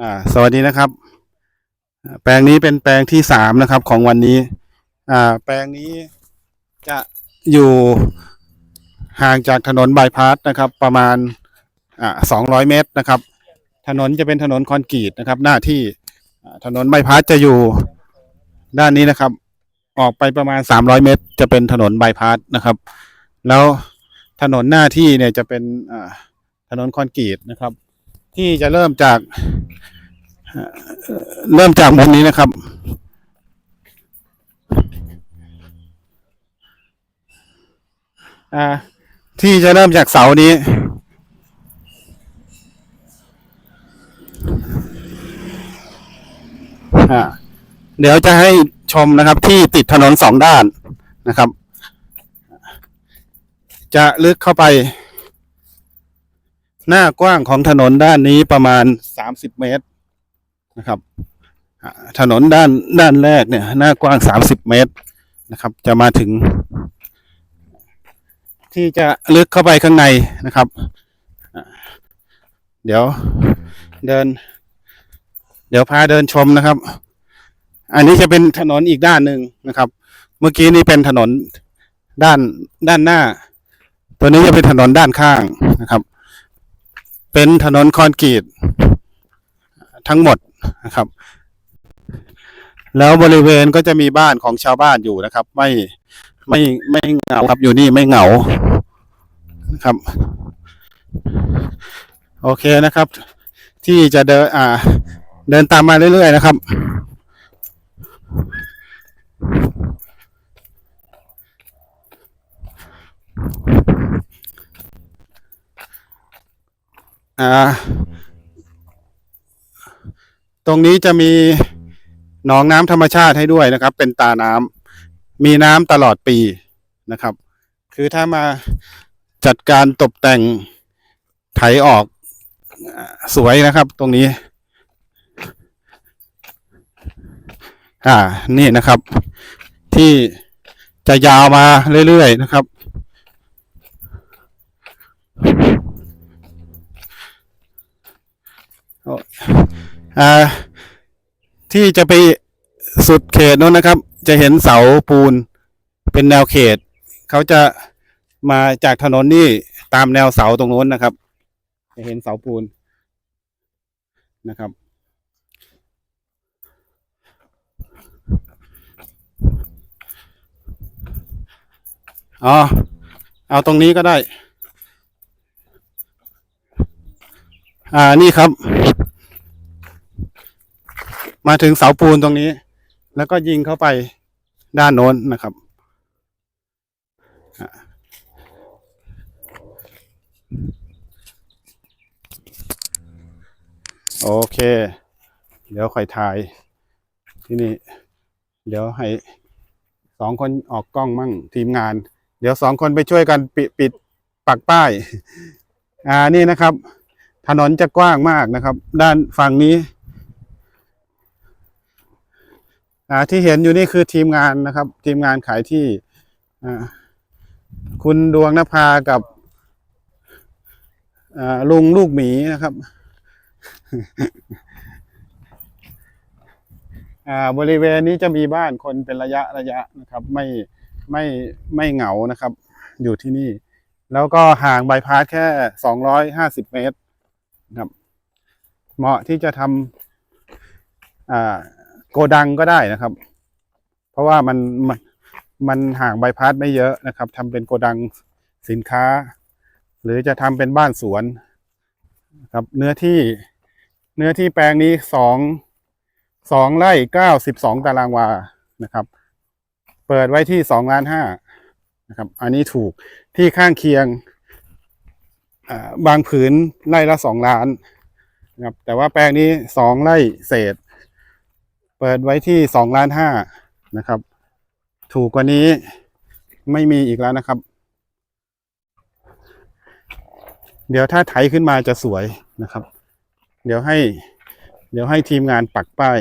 อ่า สวัสดีนะครับ แปลงนี้เป็นแปลงที่สามนะครับ ของวันนี้ อ่า แปลงนี้จะอยู่ห่างจากถนนบายพาสนะครับ ประมาณอ่าสองร้อยเมตรนะครับ ถนนจะเป็นถนนคอนกรีตนะครับ หน้าที่ถนนบายพาสจะอยู่ด้านนี้นะครับ ออกไปประมาณสามร้อยเมตร จะเป็นถนนบายพาสนะครับ แล้วถนนหน้าที่เนี่ยจะเป็นถนนคอนกรีตนะครับ ที่จะเริ่มจากเริ่มจากมุมนี้นะครับ ที่จะเริ่มจากเสานี้ เดี๋ยวจะให้ชมนะครับที่ติดถนนสองด้านนะครับ จะลึกเข้าไป หน้ากว้างของถนนด้านนี้ประมาณสามสิบเมตรนะครับอ่าถนนด้านด้านแรกเนี่ย หน้ากว้างสามสิบเมตรนะครับ จะมาถึง ที่จะลึกเข้าไปข้างในนะครับอ่าเดี๋ยวเดิน เดี๋ยวพาเดินชมนะครับ อันนี้จะเป็นถนนอีกด้านหนึ่งนะครับ เมื่อกี้นี้เป็นถนนด้านด้านหน้า ตัวนี้จะเป็นถนนด้านข้างนะครับ เป็นถนนคอนกรีตทั้งหมดนะครับ แล้วบริเวณก็จะมีบ้านของชาวบ้านอยู่นะครับ ไม่ไม่ไม่เหงาครับอยู่นี่ไม่เหงาครับ โอเคนะครับ ที่จะเดินอ่า เดินตามมาเรื่อยๆนะครับ อ่า ตรงนี้จะมีหนองน้ำธรรมชาติให้ด้วยนะครับ เป็นตาน้ำมีน้ำตลอดปีนะครับ คือถ้ามาจัดการตกแต่งไถออกอสวยนะครับ ตรงนี้ อ่า นี่นะครับ ที่จะยาวมาเรื่อยๆนะครับ อ่าที่จะไปสุดเขตนู้นนะครับ จะเห็นเสาปูนเป็นแนวเขต เขาจะมาจากถนนนี่ตามแนวเสาตรงนู้นนะครับ จะเห็นเสาปูนนะครับ อ๋อ เอาตรงนี้ก็ได้ อ่านี่ครับ มาถึงเสาปูนตรงนี้ แล้วก็ยิงเข้าไปด้านโน้นนะครับโอเค เดี๋ยวค่อยถ่าย ที่นี่ เดี๋ยวให้สองคนออกกล้องมั่งทีมงาน เดี๋ยวสองคนไปช่วยกันปิดปิดปักป้าย อ่านี่นะครับ ถนนจะกว้างมากนะครับ ด้านฝั่งนี้ที่เห็นอยู่นี่คือทีมงานนะครับ ทีมงานขายที่คุณดวงนภากับลุงลูกหมีนะครับบริเวณนี้จะมีบ้านคนเป็นระยะระยะนะครับ ไม่ไม่ไม่เหงานะครับ อยู่ที่นี่ แล้วก็ห่างบายพาสแค่สองร้อยห้าสิบเมตร นะครับ เหมาะที่จะทำโกดังก็ได้นะครับ เพราะว่ามันมันมันห่างใบพัดไม่เยอะนะครับทำเป็นโกดังสินค้า หรือจะทำเป็นบ้านสวนนะครับเนื้อที่เนื้อที่แปลงนี้สองสองไร่เก้าสิบสองตารางวานะครับ เปิดไว้ที่สองล้านห้านะครับ อันนี้ถูกที่ข้างเคียง บางผืนไร่ละสองล้านนะครับแต่ว่าแปลงนี้สองไร่เศษ เปิดไว้ที่สองล้านห้านะครับ ถูกกว่านี้ไม่มีอีกแล้วนะครับ เดี๋ยวถ้าไถขึ้นมาจะสวยนะครับ เดี๋ยวให้ เดี๋ยวให้ทีมงานปักป้าย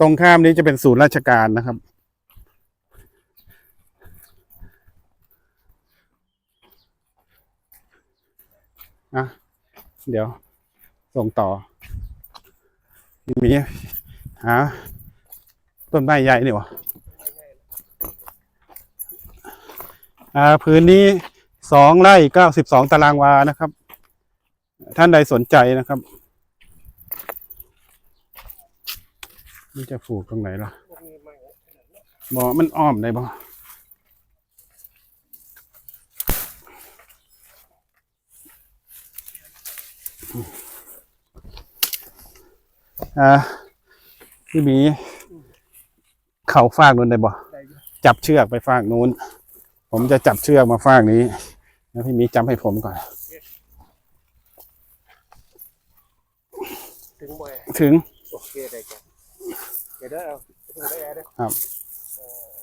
ตรงข้ามนี้จะเป็นศูนย์ราชการนะครับ อะเดี๋ยวส่งต่อมีหาต้นไม้ใหญ่นี่วะอ่าพื้นนี้สองไร่เก้าสิบสองตารางวานะครับ ท่านใดสนใจนะครับมันจะผูกตรงไหนล่ะบอมันอ้อมได้บ ออ่าพี่หมีเข่าฟากนู้นได้บ่จับเชือกไปฟากนู้น ผมจะจับเชือกมาฟากนี้แล้วพี่หมีจำให้ผมก่อน ถึงบ่อยถึงโอเคได้จ้ะเดี๋ยวเด้อเอาเดี๋ยวเพิ่งได้แอร์เด้อ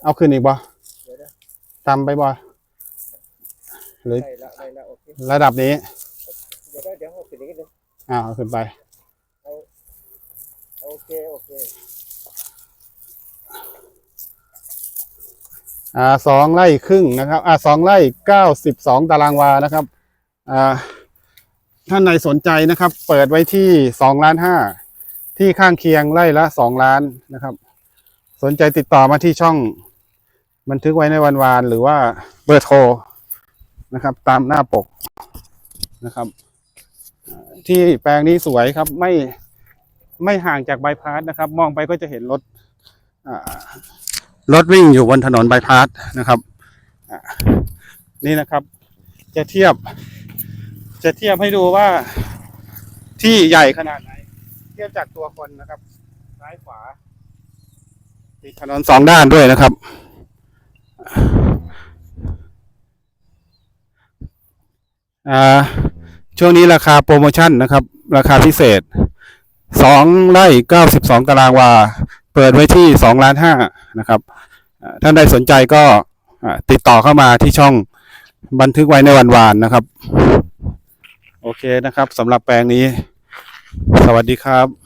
เอาขึ้นอีกบ่เดี๋ยวเด้อตามไปบ่หรือได้ละได้ละโอเคระดับนี้ อ้าวเอาขึ้นไป โอเค โอเค อ่าสองไร่ครึ่งนะครับ อ่าสองไร่เก้าสิบสองตารางวานะครับ อ่า ท่านใดสนใจนะครับ เปิดไว้ที่สองล้านห้า ที่ข้างเคียงไร่ละสองล้านนะครับ สนใจติดต่อมาที่ช่อง บันทึกไว้ในวันวาน หรือว่าเบอร์โทรนะครับ ตามหน้าปกนะครับ ที่แปลงนี้สวยครับ ไม่ไม่ห่างจากบายพาสนะครับ มองไปก็จะเห็นรถรถวิ่งอยู่บนถนนบายพาสนะครับนี่นะครับ จะเทียบ จะเทียบให้ดูว่าที่ใหญ่ขนาดไหน เทียบจากตัวคนนะครับ ซ้ายขวาติดถนนสองด้านด้วยนะครับ อ่า ช่วงนี้ราคาโปรโมชั่นนะครับ ราคาพิเศษสองไร่เก้าสิบสองตารางวา เปิดไว้ที่สองล้านห้านะครับอ่าท่านใดสนใจก็ติดต่อเข้ามาที่ช่องบันทึกไว้ในวันวานนะครับ โอเคนะครับสำหรับแปลงนี้ สวัสดีครับ